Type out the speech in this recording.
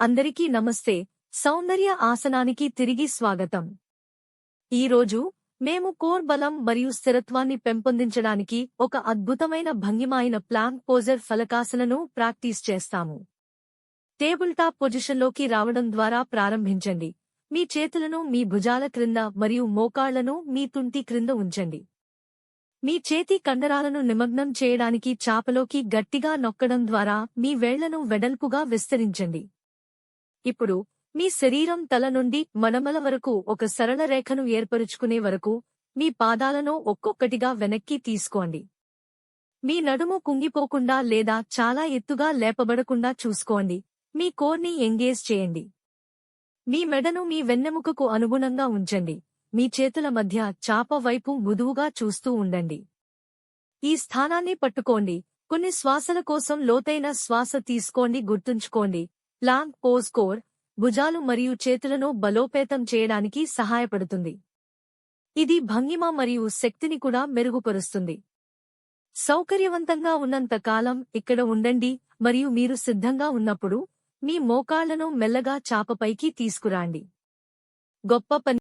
అందరికీ నమస్తే. సౌందర్య ఆసనానికి తిరిగి స్వాగతం. ఈరోజు మేము కోర్ బలం మరియు స్థిరత్వాన్ని పెంపొందించడానికి ఒక అద్భుతమైన భంగిమైన ప్లాంక్ పోజర్ ఫలకాసనను ప్రాక్టీస్ చేస్తాము. టేబుల్ టాప్ పొజిషన్లోకి రావడం ద్వారా ప్రారంభించండి. మీ చేతులను మీ భుజాల క్రింద మరియు మోకాళ్ళను మీ తుంటి క్రింద ఉంచండి. మీ చేతి కండరాలను నిమగ్నం చేయడానికి చాపలోకి గట్టిగా నొక్కడం ద్వారా మీ వేళ్ళను వెడల్పుగా విస్తరించండి. ఇప్పుడు మీ శరీరం తల నుండి మనమల వరకు ఒక సరళ రేఖను ఏర్పరుచుకునే వరకు మీ పాదాలను ఒక్కొక్కటిగా వెనక్కి తీసుకోండి. మీ నడుము కుంగిపోకుండా లేదా చాలా ఎత్తుగా లేపబడకుండా చూసుకోండి. మీ కోర్ని ఎంగేజ్ చేయండి. మీ మెడను మీ వెన్నెముకకు అనుగుణంగా ఉంచండి. మీ చేతుల మధ్య చాప వైపు మృదువుగా చూస్తూ ఉండండి. ఈ స్థానాన్ని పట్టుకోండి. కొన్ని శ్వాసల కోసం లోతైన శ్వాస తీసుకోండి గుర్తుంచుకోండి. ప్లాంక్ పోజ్ కోర్ భుజాలు మరియు చేతులను బలోపేతం చేయడానికి సహాయపడుతుంది. ఇది భంగిమ మరియు శక్తిని కూడా మెరుగుపరుస్తుంది. సౌకర్యవంతంగా ఉన్నంత కాలం ఇక్కడ ఉండండి మరియు మీరు సిద్ధంగా ఉన్నప్పుడు మీ మోకాళ్ళను మెల్లగా చాపపైకి తీసుకురాండి. గొప్ప పని